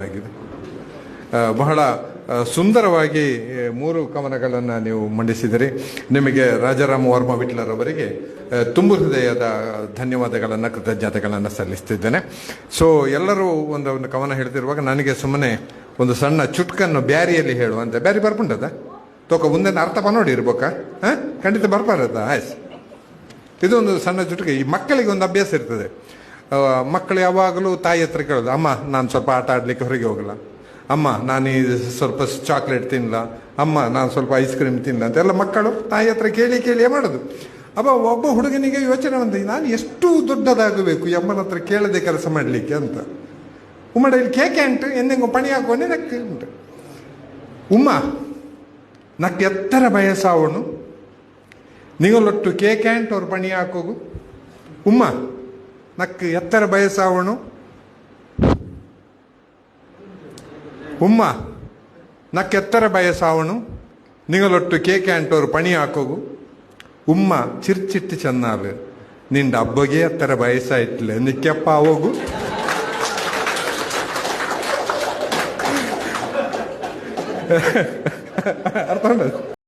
ಆಗಿದೆ. ಬಹಳ ಸುಂದರವಾಗಿ ಮೂರು ಕವನಗಳನ್ನು ನೀವು ಮಂಡಿಸಿದಿರಿ. ನಿಮಗೆ ರಾಜಾರಾಮ ವರ್ಮ ವಿಟ್ಲರವರಿಗೆ ತುಂಬು ಹೃದಯದ ಧನ್ಯವಾದಗಳನ್ನು, ಕೃತಜ್ಞತೆಗಳನ್ನು ಸಲ್ಲಿಸ್ತಿದ್ದೇನೆ. ಸೊ ಎಲ್ಲರೂ ಒಂದು ಒಂದು ಕವನ ಹೇಳ್ತಿರುವಾಗ ನನಗೆ ಸುಮ್ಮನೆ ಒಂದು ಸಣ್ಣ ಚುಟ್ಕನ್ನು ಬ್ಯಾರಿಯಲ್ಲಿ ಹೇಳುವಂತೆ ಬ್ಯಾರಿ ಬರ್ಕೊಂಡದ ತೋಕ ಮುಂದೆ ಅರ್ಥ ನೋಡಿ ಇರ್ಬೇಕಾ? ಹಾಂ? ಖಂಡಿತ ಬರ್ಬಾರದ. ಆಯ್ಸ್. ಇದು ಇದೊಂದು ಸಣ್ಣ ಚುಟುಕೆ. ಈ ಮಕ್ಕಳಿಗೆ ಒಂದು ಅಭ್ಯಾಸ ಇರ್ತದೆ. ಮಕ್ಕಳು ಯಾವಾಗಲೂ ತಾಯಿ ಹತ್ರ ಕೇಳೋದು, ಅಮ್ಮ, ನಾನು ಸ್ವಲ್ಪ ಆಟ ಆಡಲಿಕ್ಕೆ ಹೊರಗೆ ಹೋಗಲ್ಲ. ಅಮ್ಮ, ನಾನು ಸ್ವಲ್ಪ ಚಾಕ್ಲೇಟ್ ತಿನ್ನಲ್ಲ ಅಮ್ಮ, ನಾನು ಸ್ವಲ್ಪ ಐಸ್ ಕ್ರೀಮ್ ತಿನ್ನಲ್ಲ ಅಂತೆಲ್ಲ ಮಕ್ಕಳು ತಾಯಿ ಹತ್ರ ಕೇಳಿ ಕೇಳಿಯೇ ಮಾಡೋದು. ಅಪ್ಪ ಒಬ್ಬ ಹುಡುಗನಿಗೆ ಯೋಚನೆ ಬಂದ, ನಾನು ಎಷ್ಟು ದೊಡ್ಡದಾಗಬೇಕು ಅಮ್ಮನ ಹತ್ರ ಕೇಳದೆ ಕೆಲಸ ಮಾಡಲಿಕ್ಕೆ? ಅಂತ. ಉಮ್ಮಡ ಇಲ್ಲಿ ಕೇಕೆ ಉಂಟು, ಎಂದೆಂಗೋ ಪಣಿ ಹಾಕೋನೆ ನಕ್ಕೆ ಉಂಟು. ಉಮ್ಮ ನಕ್ಕೆ ಎತ್ತರ ಬಯಸಾವನು ಲೊಟ್ಟು ಕೇಕೆ ಅಂಟು ಅವ್ರು ಪಣಿ ಹಾಕೋಗು. ಉಮ್ಮ ನಕ್ಕ ಎತ್ತರ ಬಯಸಾವಣು. ಉಮ್ಮ ನಕ್ಕ ಎತ್ತರ ಬಯಸಾವಣು. ನಿಂಗಲೊಟ್ಟು ಕೆ ಕೆ ಅಂಟೋರು ಪಣಿ ಹಾಕೋಗು. ಉಮ್ಮ, ಚಿರ್ಚಿಟ್ಟು ಚೆನ್ನಾಗ ನಿಂಡ ಹಬ್ಬಗೆ ಎತ್ತರ ಬಯಸ ಇಟ್ಲೆ ನಿಕ್ಕಪ್ಪ ಹೋಗು. ಅರ್ಥ